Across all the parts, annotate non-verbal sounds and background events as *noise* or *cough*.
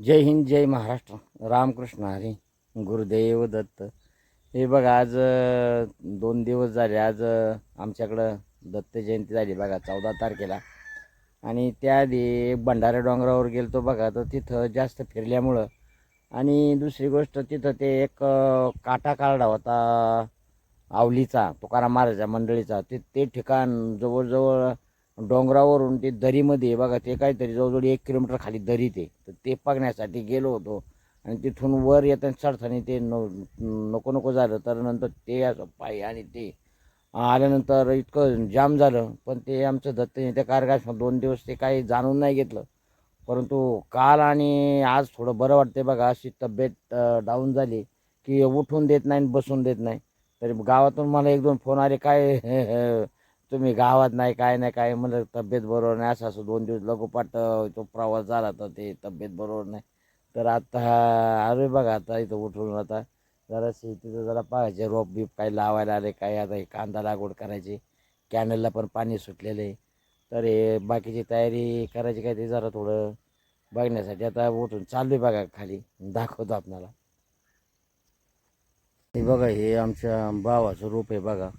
जय हिंद जय महाराष्ट्र. रामकृष्ण हरी गुरुदेव दत्त. हे बघा आज दोन दिवस झाले. आज आमच्याकडं दत्त जयंती झाली बघा चौदा तारखेला. आणि त्याआधी भंडारा डोंगरावर गेलो तो बघा तर तिथं जास्त फिरल्यामुळं. आणि दुसरी गोष्ट तिथं ते एक काटा काढला होता आवलीचा तुकाराम महाराजा मंडळीचा. ते ते ठिकाण जवळजवळ डोंगरावरून ते दरीमध्ये बघा ते काहीतरी जवळजवळ एक किलोमीटर खाली दरी ते. तर ते बघण्यासाठी गेलो होतो. आणि तिथून वर येताना चढताना ते न नको नको झालं. तर नंतर ते असं पाय आणि ते आल्यानंतर इतकं जाम झालं. पण ते आमचं दत्त त्या कार्यक्रम दोन दिवस ते काही जाणून नाही घेतलं. परंतु काल आणि आज थोडं बरं वाटते बघा. अशी तब्येत डाऊन झाली की उठून देत नाही आणि बसून देत नाही. तरी गावातून मला एक दोन फोन आले. काय *laughs* तुम्ही गावात नाही काय नाही काय म्हणलं तब्येत बरोबर नाही. असं असं दोन दिवस लघुपाट तो प्रवास झाला तर ते तब्येत बरोबर नाही. तर आता अरे बघा आता इथं उठून आता जरा शेतीचं जरा पाहायचे. रोप बीप काही लावायला आले काय आता हे कांदा लागवड करायची. कॅनलला पण पाणी सुटलेलं आहे. तर हे बाकीची तयारी करायची काय ते जरा थोडं बघण्यासाठी. आता उठून चाललोय बघा खाली. दाखवतो आपणाला. हे बघा हे आमच्या भावाचं रोप आहे बघा.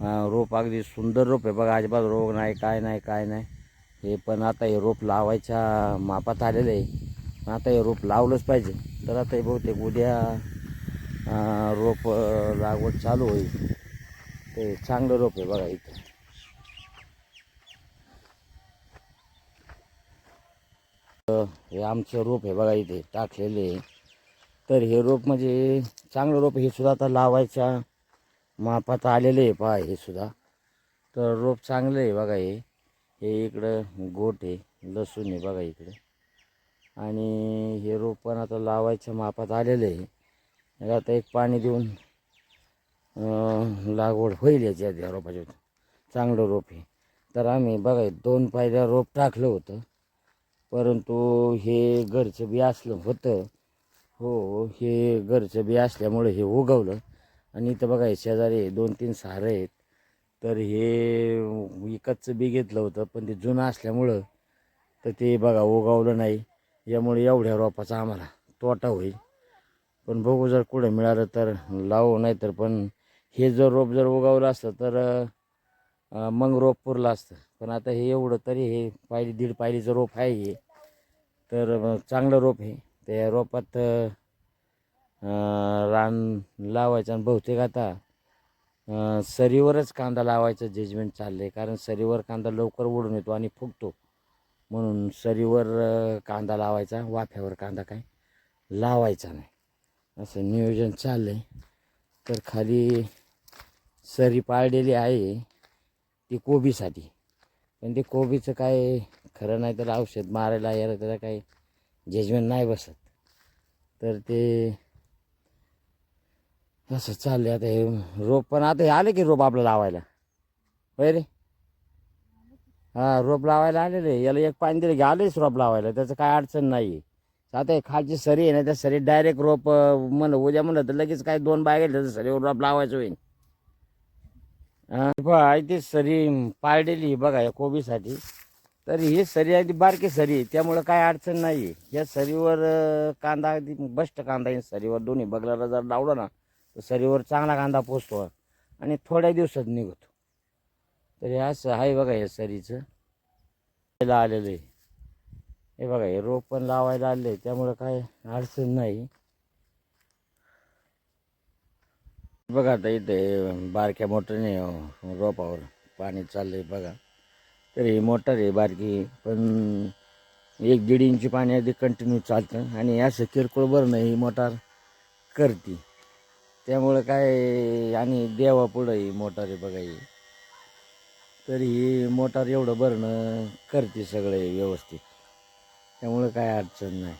रोप अगदी सुंदर रोप आहे बघा अजिबात रोग नाही काय नाही काय नाही. हे पण आता हे रोप लावायच्या मापात आलेलं आहे. आता हे रोप लावलंच पाहिजे. तर आता हे बहुतेक उद्या रोप लागवड चालू होईल. ते चांगलं रोप आहे बघा इथं. तर हे आमचं रोप आहे बघा इथे टाकलेले. तर हे रोप म्हणजे चांगलं रोप हे सुद्धा आता लावायच्या मापात आलेलं आहे पहा हे सुद्धा. तर रोप चांगलं आहे बघा हे. हे इकडं गोट आहे लसूण आहे बघा इकडे. आणि हे रोप पण आता लावायच्या मापात आलेलं आहे. आता एक पाणी देऊन लागवड होईल याच्या या रोपाच्या चांगलं रोप आहे. तर आम्ही बघा दोन पायऱ्या रोप टाकलं होतं. परंतु हे घरचं बी असलं होतं. हो हे घरचं बी असल्यामुळे हे उगवलं. आणि इथं बघा हे शेजारी दोन तीन सारं आहेत. तर हे विकतचं बी घेतलं होतं पण ते जुनं असल्यामुळं तर ते बघा ओगावलं नाही. यामुळे एवढ्या रोपाचा आम्हाला तोटा होईल. पण बघू जर कुठं मिळालं तर लावू नाही तर पण हे जर रोप जर उगावलं असतं तर मग रोप पुरलं असतं. पण आता हे एवढं तरी हे पायली दीड पायलीचं रोप आहे हे. तर चांगलं रोप आहे. त्या रोपात रान लावायचं आणि बहुतेक आता सरीवरच कांदा लावायचं जजमेंट चाललं आहे कारण सरीवर कांदा लवकर ओढून येतो आणि फुगतो. म्हणून सरीवर कांदा लावायचा वाफ्यावर कांदा काय लावायचा नाही. असं नियोजन चाललं आहे तर खाली सरी पाळलेली आहे ती कोबीसाठी. पण ते कोबीचं काय खरं नाही तर औषध मारायला यायला त्याला काही जजमेंट नाही बसत. तर ते असं चाललंय आता हे रोप पण आता हे आले की रोप आपलं लावायला? होय रे? हां रोप लावायला आलेले. याला एक पाणी दिलं की आलेच रोप लावायला. त्याचं काय अडचण नाही आहे आता हे खालची सरी आहे ना त्या सरी डायरेक्ट रोप म्हणलं उद्या म्हणलं तर लगेच काय दोन बाय गेले तर सरीवर रोप लावायचं होईल हां? ती सरी पाळलेली बघा या कोबीसाठी. तर ही सरी आहे ती बारकी सरी आहे. त्यामुळं काय अडचण नाही आहे या सरीवर कांदा अगदी बस्ट कांदा आहे सरीवर. दोन्ही बगलाला जर लावलं ना तर सरीवर चांगला कांदा पोचतो आणि थोड्या दिवसात निघतो. तर हे असं आहे बघा या सरीचं. आलेलं आहे. हे बघा हे रोप पण लावायला आले त्यामुळं काय अडचण नाही. बघा आता इथे बारक्या मोटरने रोपावर पाणी चाललंय बघा. तर ही मोटर आहे बारकी पण एक दीड इंची पाणी आधी कंटिन्यू चालतं आणि असं किरकोळ भरणं ही मोटार करते. त्यामुळं काय आणि देवापुढं ही मोटार आहे बघा ही. तर ही मोटार एवढं भरणं करते सगळे व्यवस्थित. त्यामुळं काय अडचण नाही.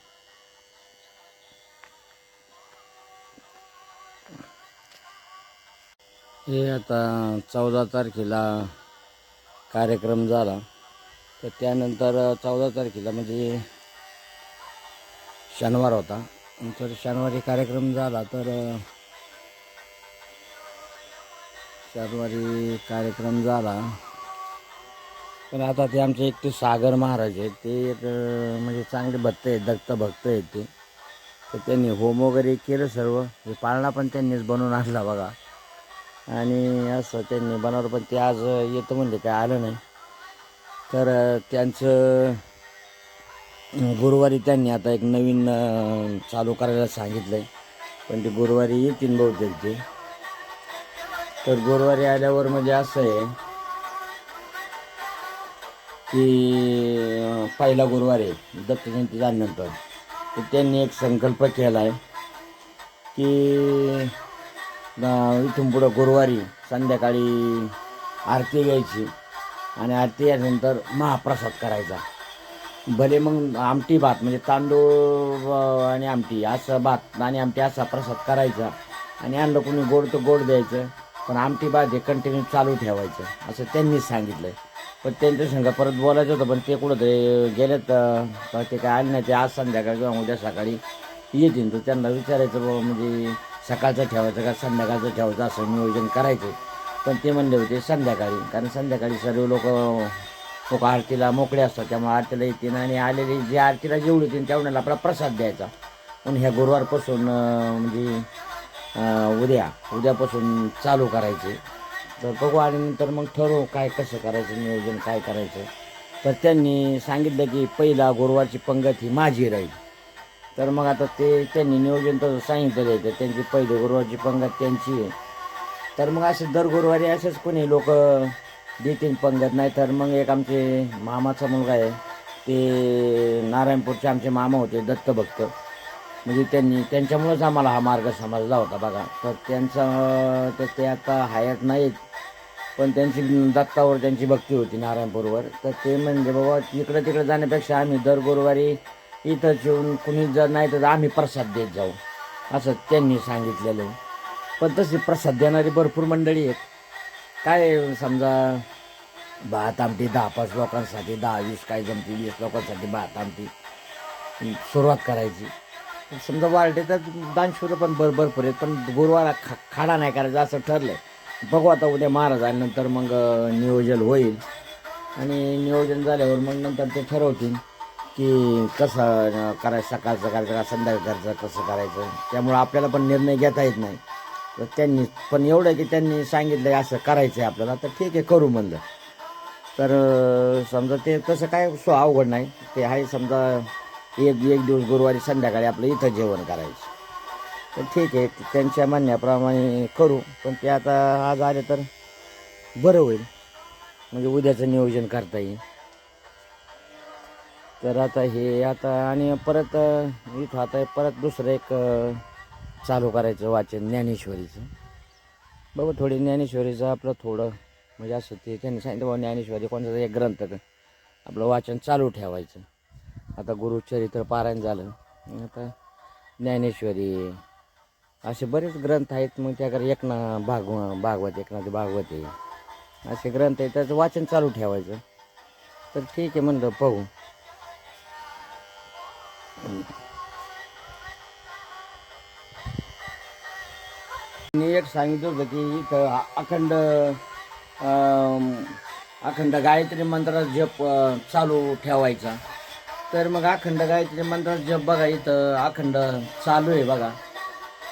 हे आता चौदा तारखेला कार्यक्रम झाला. तर त्यानंतर चौदा तारखेला म्हणजे शनिवार होता. नंतर शनिवारी कार्यक्रम झाला तर शनिवारी कार्यक्रम झाला. पण आता ते आमचे एक ते सागर महाराज आहेत ते एक म्हणजे चांगले भक्त आहेत दत्त भक्त आहेत ते. तर त्यांनी होम वगैरे केलं सर्व. हे पाळणा पण त्यांनीच बनवून आणला बघा. आणि असं त्यांनी बनवलं पण ते आज येतं म्हणले काय आलं नाही. तर त्यांचं गुरुवारी त्यांनी आता एक नवीन चालू करायला सांगितलं आहे पण ते गुरुवारी येतील बहुतेक ते. तर गुरुवारी आल्यावर म्हणजे असं आहे की पहिला गुरुवार आहे दत्त जयंती झाल्यानंतर. तर त्यांनी एक संकल्प केला आहे की इथून पुढं गुरुवारी संध्याकाळी आरती घ्यायची आणि आरती यानंतर महाप्रसाद करायचा. भले मग आमटी भात म्हणजे तांदूळ आणि आमटी असं भात आणि आमटी असा प्रसाद करायचा आणि आणलं कोणी गोड तर गोड द्यायचं. पण आमटी भात हे कंटिन्यू चालू ठेवायचं असं त्यांनीच सांगितलं पण त्यांच्या संघ परत बोलायचं होतं पण ते कुठं ते गेलेत तर ते काय आले नाही ते आज संध्याकाळी किंवा उद्या सकाळी येतील. तर त्यांना विचारायचं बाबा म्हणजे सकाळचं ठेवायचं का संध्याकाळचं ठेवायचं असं नियोजन करायचं. पण ते म्हणले होते संध्याकाळी. कारण संध्याकाळी सर्व लोक लोक आरतीला मोकळे असतात त्यामुळे आरतीला येतील आणि आलेले जे आरतीला जेवढे येतील तेवढ्याला आपला प्रसाद द्यायचा. पण ह्या गुरुवारपासून म्हणजे उद्या. उद्यापासून चालू करायचे. तर बघू आणि नंतर मग ठरवू काय कसं करायचं नियोजन काय करायचं. तर त्यांनी सांगितलं की पहिला गुरुवारची पंगत ही माझी राहील. तर मग आता ते त्यांनी नियोजन तसं सांगितलेलं आहे. तर त्यांची पहिली गुरुवारची पंगत त्यांची आहे. तर मग असे दर गुरुवारी असेच कोणी लोक देतील पंगत. नाही तर मग एक आमचे मामाचा मुलगा आहे. ते नारायणपूरचे आमचे मामा होते दत्तभक्त. म्हणजे त्यांनी त्यांच्यामुळेच आम्हाला हा मार्ग समजला होता बघा. तर त्यांचा तर ते आता हयात नाहीत. पण त्यांची दत्तावर त्यांची भक्ती होती नारायणपूरवर. तर ते म्हणजे बाबा इकडं तिकडं जाण्यापेक्षा आम्ही दर गुरुवारी इथंच येऊन कुणी जर नाही तर आम्ही प्रसाद देत जाऊ. असं त्यांनी सांगितलेलं आहे. पण तशी प्रसाद देणारी भरपूर मंडळी आहेत. काय समजा भात आमटी दहा पाच लोकांसाठी दहा वीस काय जमती वीस लोकांसाठी भात आमटी सुरुवात करायची. समजा वाढले तर दानशूर पण भर भरपूर आहेत पण गुरुवार खा खाडा नाही करायचा असं ठरलं बघू आता उद्या महाराजांनंतर मग नियोजन होईल. आणि नियोजन झाल्यावर मग नंतर ते ठरवतील की कसं करायचं सकाळचं करायचं का संध्याकाळचं कसं करायचं. त्यामुळं आपल्याला पण निर्णय घेता येत नाही. तर त्यांनी पण एवढं की त्यांनी सांगितलं असं करायचं आहे आपल्याला तर ठीक आहे करू म्हणलं. तर समजा ते तसं काय सो अवघड नाही. ते आहे समजा एक एक दिवस गुरुवारी संध्याकाळी आपलं इथं जेवण करायचं. तर ठीक आहे त्यांच्या म्हणण्याप्रमाणे करू. पण ते आता आज आले तर बरं होईल. म्हणजे उद्याचं नियोजन करता येईल. तर आता हे आता आणि परत इथं आता परत दुसरं एक चालू करायचं वाचन ज्ञानेश्वरीचं. बघू थोडी ज्ञानेश्वरीचं आपलं थोडं म्हणजे असं ते त्यांनी सांगितलं बाबा ज्ञानेश्वरी कोणता एक ग्रंथ आपलं वाचन चालू ठेवायचं. आता गुरुचरित्र पारायण झालं. आता ज्ञानेश्वरी असे बरेच ग्रंथ आहेत. मग त्याकडे एकना भाग भागवत एकनाथ भागवत आहे. असे ग्रंथ आहेत. त्याचं वाचन चालू ठेवायचं. तर ठीक आहे म्हणलं पाहू. मी एक सांगितलं होतं की इथं अखंड अखंड गायत्री मंत्राचा जप चालू ठेवायचा. तर मग अखंड गायत्री मंत्राचा जप बघा इथं. अखंड चालू आहे बघा.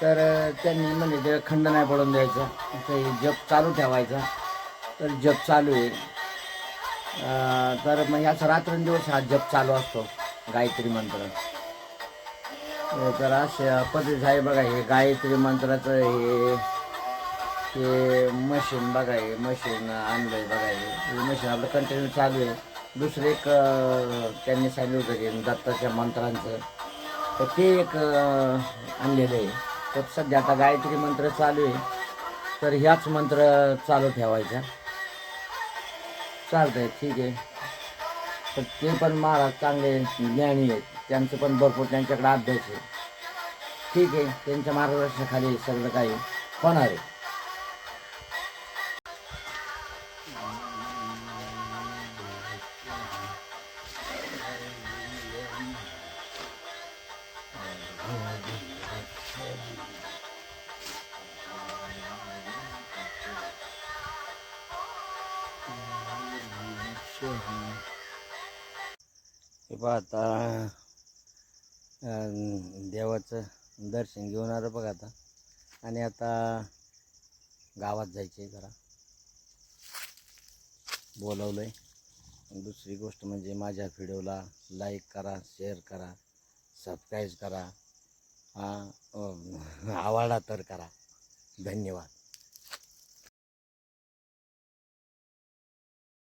तर त्यांनी म्हणजे ते खंड नाही पडून द्यायचं. ते जप चालू ठेवायचा. तर जप चालू आहे. तर मग असं रात्रंदिवस हा जप चालू असतो. गायत्री मंत्र. तर असे पद्धत आहे बघा. हे गायत्री मंत्राचं हे हे मशीन बघा. हे मशीन आणलंय बघा. हे मशीन आपलं कंटिन्यू चालू आहे. दुसरं एक त्यांनी सांगितलं होतं की दत्ताच्या मंत्रांचं. तर ते एक आणलेलं आहे. तर सध्या आता गायत्री मंत्र चालू आहे. तर ह्याच मंत्र चालू ठेवायचा. आहे ठीक आहे. तर ते पण महाराज चांगले ज्ञानी आहेत. त्यांचं पण भरपूर त्यांच्याकडे अभ्यास आहे. ठीक आहे त्यांच्या मार्गदर्शनाखाली सगळं काही होणार आहे. हे पहा आता देवाचं दर्शन घेऊन आलं बघा आता. आणि आता गावात जायचं आहे जरा. बोलवलं आहे दुसरी गोष्ट म्हणजे माझ्या व्हिडिओला लाईक करा शेअर करा. सबस्क्राईब करा *laughs* आवाडा तर करा. धन्यवाद.